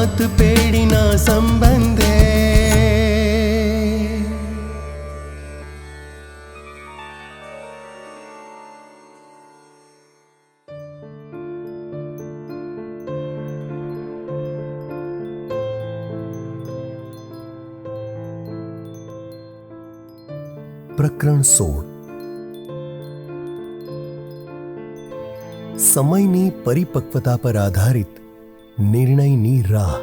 સાત પેઢીના સંબંધે પ્રકરણ સોળ સમયની પરિપક્વતા પર આધારિત નિર્ણયની રાહ.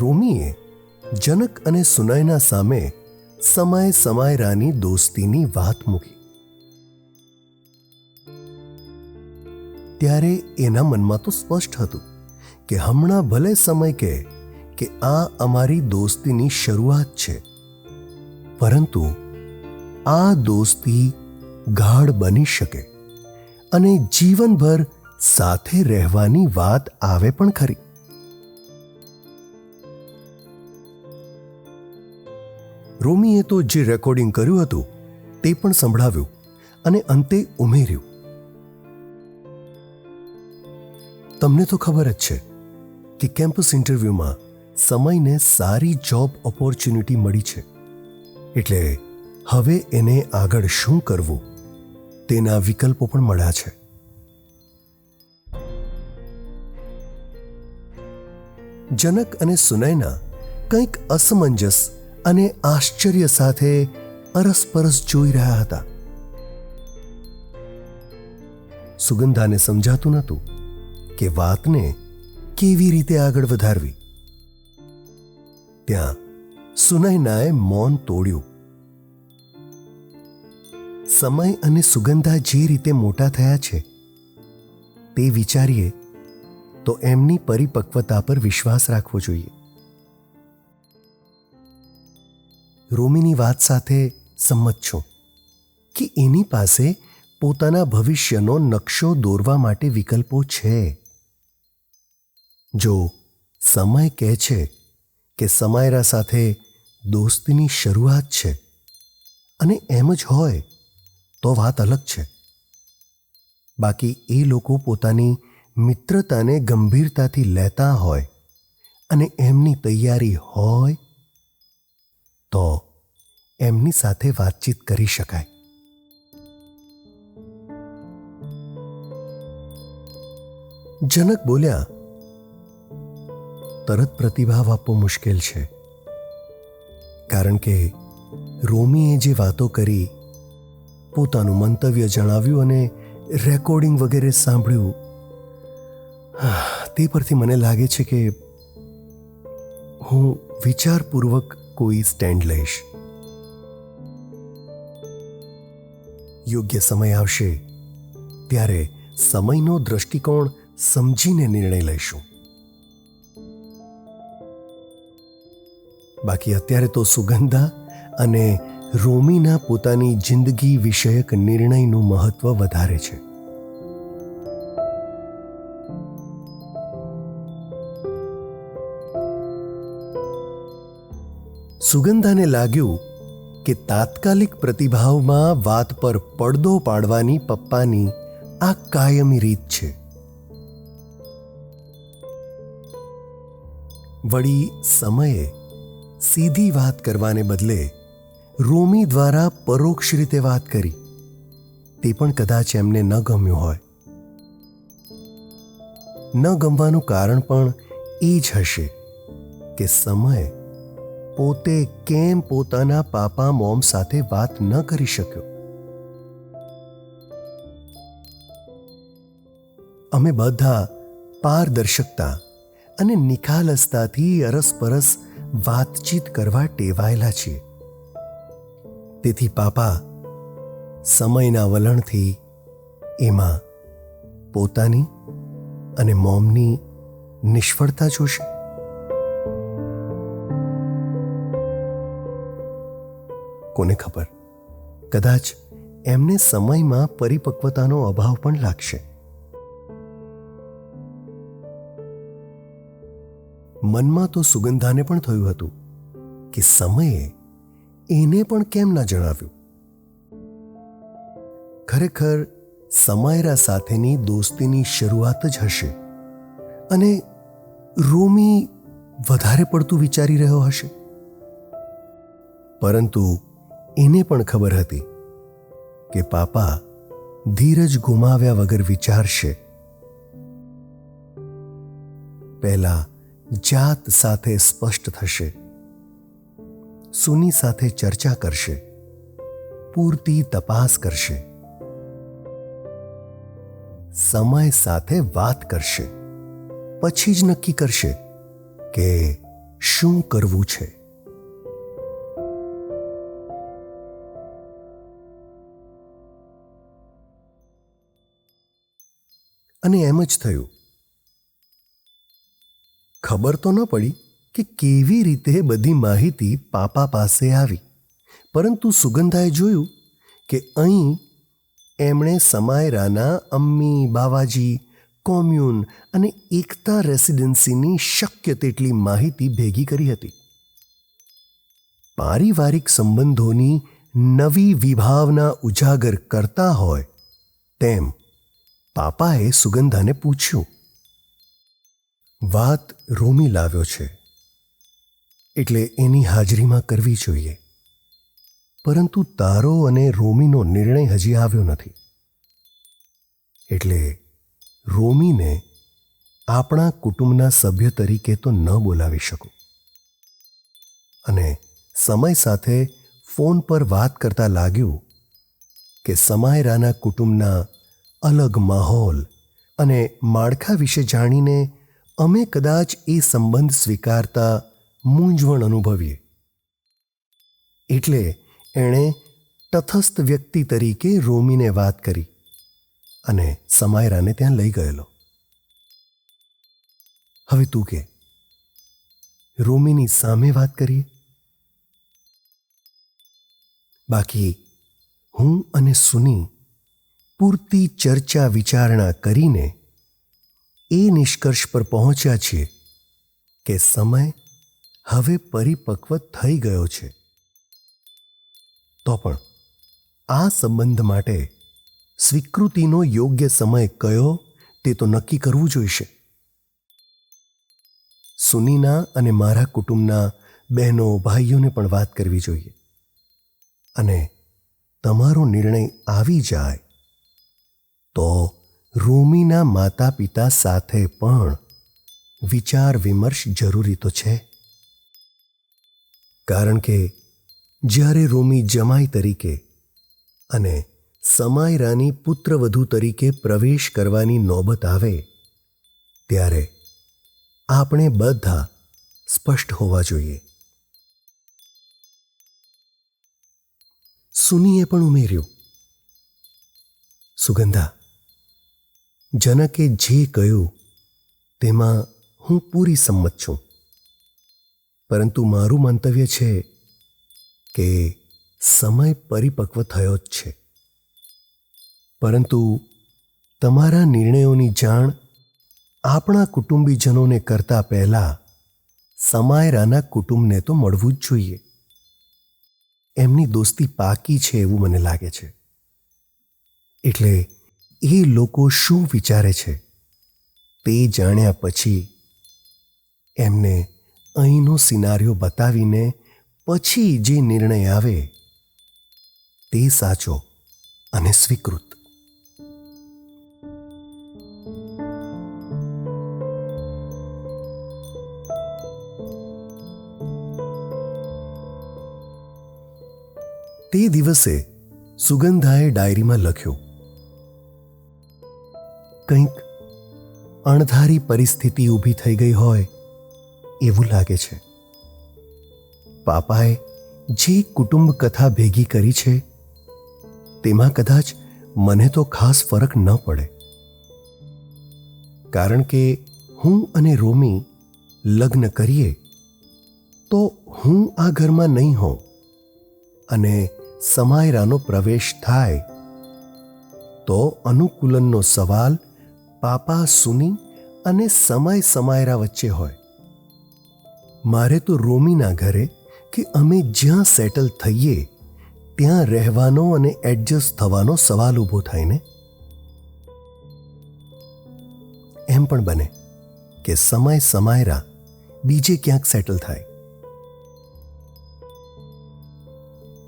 રોમીએ જનક અને સુનયના સામે સમય સમાયરાની દોસ્તીની વાત મૂકી. ત્યારે એના મનમાં તો સ્પષ્ટ હતું કે હમણાં ભલે સમય કહે કે આ અમારી દોસ્તીની શરૂઆત છે. પરંતુ આ દોસ્તી ગાઢ બની શકે અને જીવનભર સાથે રહેવાની વાત આવે પણ ખરી. રોમીએ તો જે રેકોર્ડિંગ કર્યું હતું તે પણ સંભળાવ્યું અને અંતે ઉમેર્યું. તમને તો ખબર જ છે કે કેમ્પસ ઇન્ટરવ્યૂમાં સમયને સારી જોબ ઓપોર્ચ્યુનિટી મળી છે. એટલે હવે એને આગળ શું કરવું તેના વિકલ્પો પણ મળ્યા છે. જનક અને સુનયના કંઈક અસમંજસ અને આશ્ચર્ય સાથે અરસપરસ જોઈ રહ્યા હતા. સુગંધાને સમજાતું નહોતું કે વાતને કેવી રીતે આગળ વધારવી. ત્યાં સુનયનાએ મૌન તોડ્યું. સમય અને સુગંધા જે રીતે મોટા થયા છે, તે વિચારીએ તો એમની પરિપક્વતા પર વિશ્વાસ રાખવો જોઈએ. રોમીની વાત સાથે સંમત છું કે એની પાસે પોતાના ભવિષ્યનો નકશો દોરવા માટે વિકલ્પો છે. જો સમય કહે છે કે સમાયરા સાથે દોસ્તીની શરૂઆત છે અને એમ જ હોય તો વાત અલગ છે. બાકી એ લોકો પોતાની મિત્રતાને ગંભીરતાથી લેતા હોય અને એમની તૈયારી હોય તો એમની સાથે વાતચીત કરી શકાય. જનક બોલ્યા, તરત પ્રતિભાવ આપવો મુશ્કેલ છે. કારણ કે રોમીએ જે વાતો કરી, પોતાનું મંતવ્ય જણાવ્યું અને રેકોર્ડિંગ વગેરે સાંભળ્યું. તે પરથી મને લાગે છે કે હું વિચારપૂર્વક કોઈ સ્ટેન્ડ લઈશ. યોગ્ય સમય આવશે, ત્યારે સમયનો દ્રષ્ટિકોણ સમજીને નિર્ણય લઈશું. બાકી અત્યારે તો સુગંધા અને રોમીના પોતાની જિંદગી વિષયક નિર્ણયનું મહત્વ વધારે છે. સુગંધાને લાગ્યું કે તાત્કાલિક પ્રતિભાવમાં વાત પર પડદો પાડવાની પપ્પાની આ કાયમી રીત છે. વળી સમયે સીધી વાત કરવાને બદલે રોમી દ્વારા પરોક્ષ રીતે વાત કરી. તે પણ કદાચ એમને ન ગમ્યું હોય. ન ગમવાનું કારણ પણ એ જ હશે કે સમય પોતે કેમ પોતાના પાપા મોમ સાથે વાત ન કરી શક્યો. અમે બધા પારદર્શકતા અને નિખાલસતાથી અરસપરસ વાતચીત કરવા ટેવાયેલા છીએ તેથી પાપા સમયના વલણથી એમાં પોતાની અને મોમની નિષ્ફળતા જોશે. કોને ખબર? કદાચ એમને સમયમાં પરિપક્વતાનો અભાવ પણ લાગશે. મનમાં તો સુગંધાને પણ થયું હતું કે સમયે એને પણ કેમ ના જણાવ્યું? ખરેખર સમાયરા સાથેની દોસ્તીની શરૂઆત જ હશે અને રોમી વધારે પડતું વિચારી રહ્યો હશે. પરંતુ એને પણ ખબર હતી કે પાપા ધીરજ ગુમાવ્યા વગર વિચારશે. પહેલા જાત સાથે સ્પષ્ટ થશે. સુની સાથે ચર્ચા કરશે. પૂરતી તપાસ કરશે. સમય સાથે વાત કરશે. પછી જ નક્કી કરશે કે શું કરવું છે. અને એમ જ થયું ખબર તો ન પડી કે કેવી રીતે બધી માહિતી પાપા પાસે આવી. પરંતુ સુગંધાએ જોયું કે અહીં એમણે સમાયરાના અમ્મી, બાવાજી, કોમ્યુન અને એકતા રેસિડેન્સીની શક્ય તેટલી માહિતી ભેગી કરી હતી. પારિવારિક સંબંધોની નવી વિભાવના ઉજાગર કરતા હોય તેમ પાપાએ સુગંધાને પૂછ્યું. વાત રોમી લાવ્યો છે. એટલે એની હાજરીમાં કરવી જોઈએ. પરંતુ તારો અને રોમીનો નિર્ણય હજી આવ્યો નથી. એટલે રોમીને આપણા કુટુંબના સભ્ય તરીકે તો ન બોલાવી શકું. અને સમય સાથે ફોન પર વાત કરતા લાગ્યું કે સમાયરાના કુટુંબના અલગ માહોલ અને માળખા વિશે જાણીને અમે કદાચ એ સંબંધ સ્વીકારતા મૂંઝવણ અનુભવીએ. એટલે એણે તથસ્થ વ્યક્તિ તરીકે રોમીને વાત કરી અને સમાયરાને ત્યાં લઈ ગયેલો. હવે તું કે, રોમીની સામે વાત કરીએ? બાકી હું અને સુની પૂરતી ચર્ચા વિચારણા કરીને એ નિષ્કર્ષ પર પહોંચ્યા છીએ કે સમય હવે પરિપક્વ થઈ ગયો છે. તો પણ આ સંબંધ માટે સ્વીકૃતિનો યોગ્ય સમય કયો તે તો નક્કી કરવું જોઈશે. સુનીના અને મારા કુટુંબના બહેનો ભાઈઓને પણ વાત કરવી જોઈએ અને તમારો નિર્ણય આવી જાય તો રોમીના માતા પિતા સાથે પણ વિચાર વિમર્શ જરૂરી તો છે. કારણ કે જ્યારે રોમી જમાઈ તરીકે અને સમાયરાની પુત્રવધુ તરીકે પ્રવેશ કરવાની નોબત આવે, ત્યારે આપણે બધા સ્પષ્ટ હોવા જોઈએ. સુનીએ પણ ઉમેર્યું, સુગંધા જનકે જે કહ્યું, તેમાં હું પૂરી સંમત છું. પરંતુ મારું મંતવ્ય છે કે સમય પરિપક્વ થયો જ છે. પરંતુ તમારા નિર્ણયોની જાણ આપણા કુટુંબીજનોને કરતા પહેલા સમાયરાના કુટુંબને તો મળવું જ જોઈએ. એમની દોસ્તી પાકી છે એવું મને લાગે છે. એટલે એ લોકો શું વિચારે છે તે જાણ્યા પછી એમને અહીંનો સિનારીઓ બતાવીને પછી જે નિર્ણય આવે તે સાચો અને સ્વીકૃત. તે દિવસે સુગંધાએ ડાયરીમાં લખ્યું કંઈક અણધારી પરિસ્થિતિ ઊભી થઈ ગઈ હોય એવું લાગે છે. પાપાએ જે કુટુંબ કથા ભેગી કરી છે, તેમાં કદાચ મને તો ખાસ ફરક ન પડે. કારણ કે હું અને રોમી લગ્ન કરીએ, તો હું આ ઘરમાં નહીં હોઉં અને સમાયરાનો પ્રવેશ થાય, તો અનુકૂલનનો સવાલ પાપા સુની અને સમય સમાયરા વચ્ચે હોય. મારે તો રોમીના ઘરે કે અમે જ્યાં સેટલ થઈએ, ત્યાં રહેવાનો અને એડજસ્ટ થવાનો સવાલ ઊભો થાય ને? એમ પણ બને કે સમય સમાયરા બીજે ક્યાંક સેટલ થાય.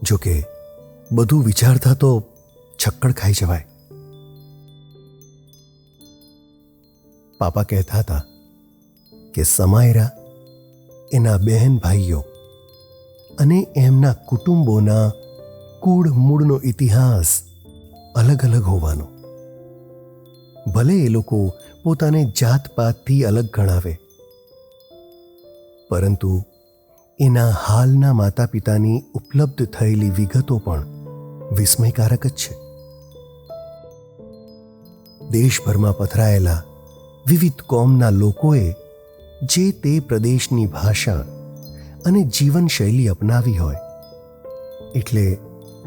જોકે બધું વિચારતા તો છક્કડ ખાઈ જવાય. પાપા કહેતા હતા કે સમાયરા એના બહેન ભાઈઓ અને એમના કુટુંબોના કુળ મૂળનો ઇતિહાસ અલગ અલગ હોવાનો. ભલે એ લોકો પોતાને જાતપાતથી અલગ ગણાવે. પરંતુ એના હાલના માતા પિતાની ઉપલબ્ધ થયેલી વિગતો પણ વિસ્મયકારક જ છે. દેશભરમાં પથરાયેલા વિવિધ કોમના લોકોએ જે તે પ્રદેશની ભાષા અને જીવનશૈલી અપનાવી હોય, એટલે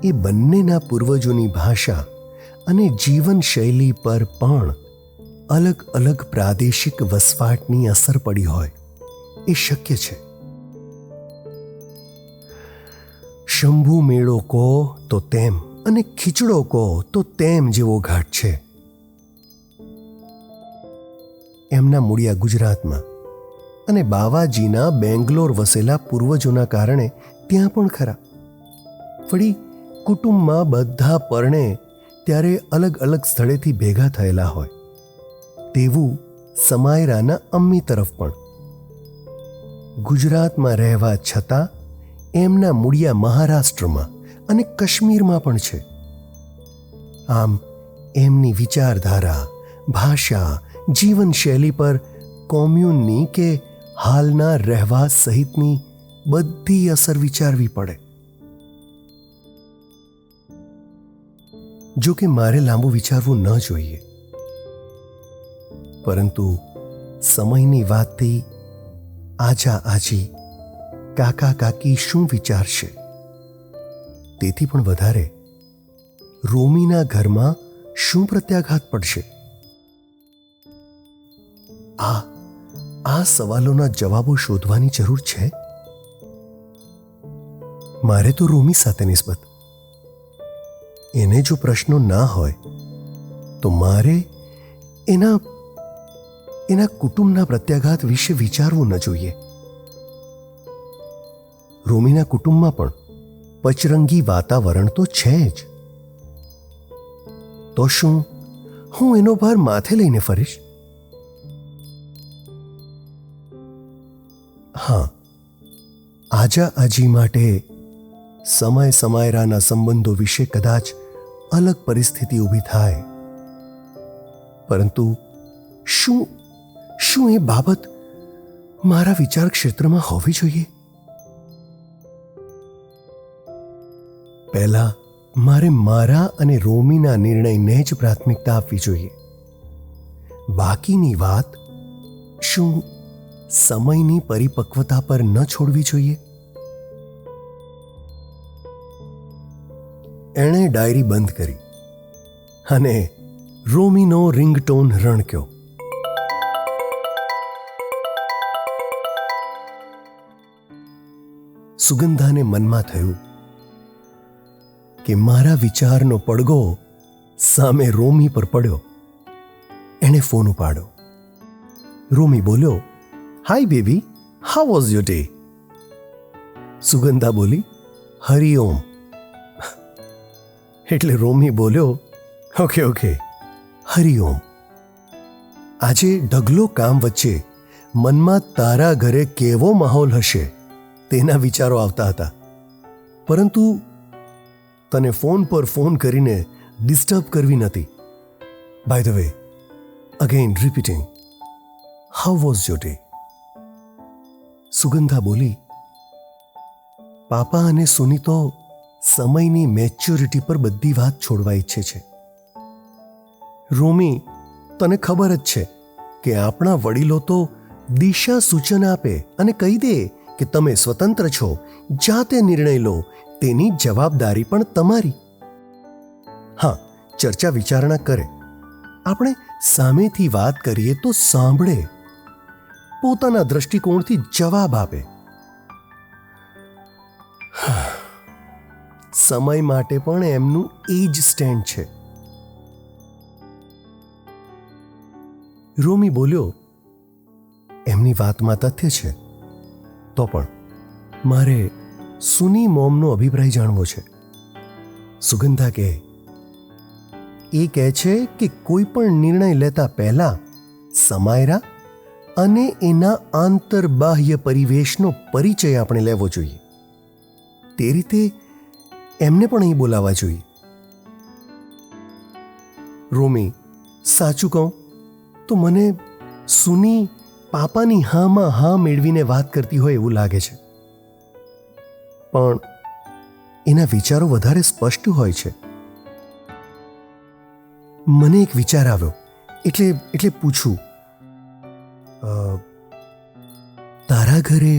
એ બંનેના પૂર્વજોની ભાષા અને જીવનશૈલી પર પણ અલગ અલગ પ્રાદેશિક વસવાટની અસર પડી હોય, એ શક્ય છે. શંભુ મેળો કહો તો તેમ અને ખીચડો કહો તો તેમ જેવો ઘાટ છે. એમના મૂળિયા ગુજરાતમાં. અને બાવાજીના બેંગ્લોર વસેલા પૂર્વજોના કારણે ત્યાં પણ ખરા. વળી કુટુંબમાં બધા પરણે ત્યારે અલગ અલગ સ્થળેથી ભેગા થયેલા હોય. તેવું સમાયરાના અમ્મી તરફ પણ. ગુજરાતમાં રહેવા છતાં એમના મૂળિયા મહારાષ્ટ્રમાં અને કાશ્મીરમાં પણ છે. આમ એમની વિચારધારા, ભાષા જીવનશૈલી પર કોમ્યુનની કે હાલના રહેવાસ સહિતની બધી અસર વિચારવી પડે. જો કે મારે લાંબુ વિચારવું ન જોઈએ. પરંતુ સમયની વાતથી આજા આજી કાકા કાકી શું વિચારશે? તેથી પણ વધારે. રોમીના ઘરમાં શું પ્રત્યાઘાત પડશે? આ આ સવાલોના જવાબો શોધવાની જરૂર છે? મારે તો રૂમી સાથે નિસ્બત. એને જો પ્રશ્નો ના હોય, તો મારે એના એના કુટુંબના પ્રત્યાઘાત વિશે વિચારવું ન જોઈએ. રૂમીના કુટુંબમાં પણ પચરંગી વાતાવરણ તો છે જ. તો શું હું એનો ભાર માથે લઈને ફરીશ? હા, આજા આજી માટે સમય સમાયરાના સંબંધો વિશે કદાચ અલગ પરિસ્થિતિ ઊભી થાય. પરંતુ શું શું એ બાબત મારા વિચાર ક્ષેત્રમાં હોવી જોઈએ? પહેલા મારે મારા અને રોમીના નિર્ણયને જ પ્રાથમિકતા આપવી જોઈએ. બાકીની વાત શું સમયની પરિપક્વતા પર ન છોડવી જોઈએ. એણે ડાયરી બંધ કરી અને રોમીનો રિંગટોન રણક્યો. સુગંધાને મનમાં થયું કે મારા વિચારનો પડગો સામે રોમી પર પડ્યો. એણે ફોન ઉપાડ્યો. રોમી બોલ્યો hi baby how was your day Sugandha બોલી હરિઓમ એટલે રોમી બોલ્યો ઓકે ઓકે હરિઓમ આજે ઢગલો કામ વચ્ચે મનમાં તારા ઘરે કેવો માહોલ હશે તેના વિચારો આવતા હતા પરંતુ તને ફોન પર ફોન કરીને ડિસ્ટર્બ કરવી નથી by the way again repeating how was your day Sugandha બોલી, પાપા અને સુની તો સમયની મેચ્યોરિટી પર બધી વાત છોડવા ઈચ્છે છે. રોમી, તને ખબર જ છે કે આપણા વડીલો તો દિશા સૂચન આપે અને કહી દે કે તમે સ્વતંત્ર છો, જાતે નિર્ણય લો, તેની જવાબદારી પણ તમારી. હા, ચર્ચા વિચારણા કરે. આપણે સામેથી વાત કરીએ તો સાંભળે. પોતાના દ્રષ્ટિકોણથી જવાબ આપે. સમય માટે પણ એમનું એ જ સ્ટેન્ડ છે. રોમી બોલ્યો, એમની વાતમાં તથ્ય છે. તો પણ, મારે સુની મોમનો અભિપ્રાય જાણવો છે. સુગંધા કહે, એ કહે છે કે કોઈ પણ નિર્ણય લેતા પહેલા સમાયરા અને એના આંતરબાહ્ય પરિવેશનો પરિચય આપણે લેવો જોઈએ. તે રીતે એમને પણ અહીં બોલાવવા જોઈએ. રોમી, સાચું કહું? તો મને સુની પાપાની હામાં હા મેળવીને વાત કરતી હોય એવું લાગે છે. પણ એના વિચારો વધારે સ્પષ્ટ હોય છે. મને એક વિચાર આવ્યો. એટલે એટલે પૂછું. તારા ઘરે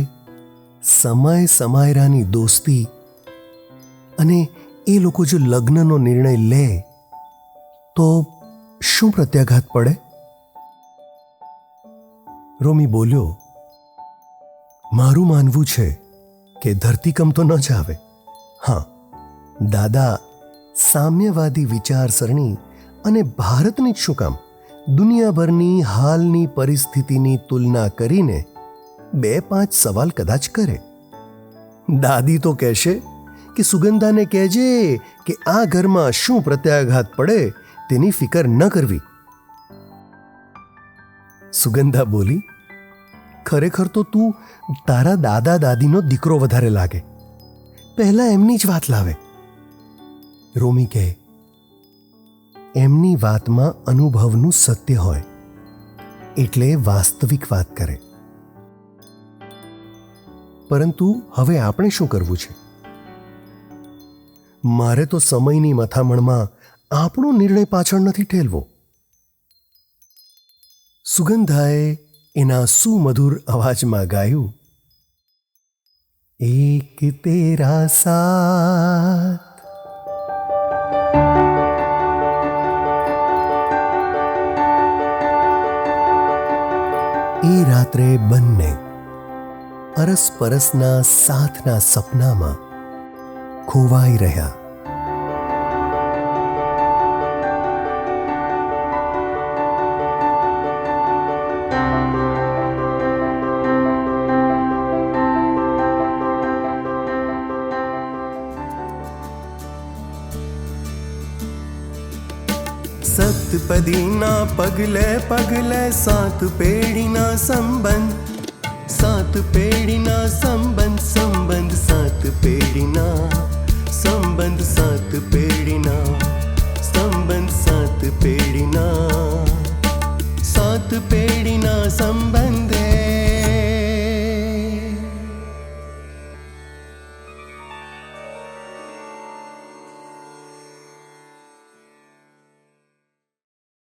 સમય સમાયરાની દોસ્તી અને એ લોકો જો લગ્નનો નિર્ણય લે, તો શું પ્રત્યાઘાત પડે? રોમી બોલ્યો, મારું માનવું છે કે ધરતીકંપ તો ન જ આવે. હા, દાદા, સામ્યવાદી વિચારસરણી અને ભારતની જ શું કામ? દુનિયાભરની હાલની પરિસ્થિતિની તુલના કરીને બે પાંચ સવાલ કદાચ કરે. દાદી તો કહેશે કે સુગંધાને કહેજે કે આ ઘરમાં શું પ્રત્યાઘાત પડે તેની ફિકર ન કરવી. સુગંધા બોલી, ખરેખર તો તું તારા દાદા દાદીનો દીકરો વધારે લાગે. પહેલા એમની જ વાત લાવે. રોમી કહે એમની વાતમાં અનુભવનું સત્ય હોય, એટલે વાસ્તવિક વાત કરે. પરંતુ હવે આપણે શું કરવું છે? મારે તો સમયની મથામણમાં આપણો નિર્ણય પાછળ નથી ઠેલવો. સુગંધાએ એના સુમધુર અવાજમાં ગાયું એક તેરા સાથ એ રાત્રે બંને અરસપરસના સાથના સપનામાં ખોવાઈ રહ્યા. પદીના પગલે પગલે સાત પેઢીના સંબંધ સાત પેઢીના સંબંધ સંબંધ સાત પેઢીના સંબંધ સાત પેઢીના સંબંધ સાત પેઢીના સાત પેઢીના સંબંધે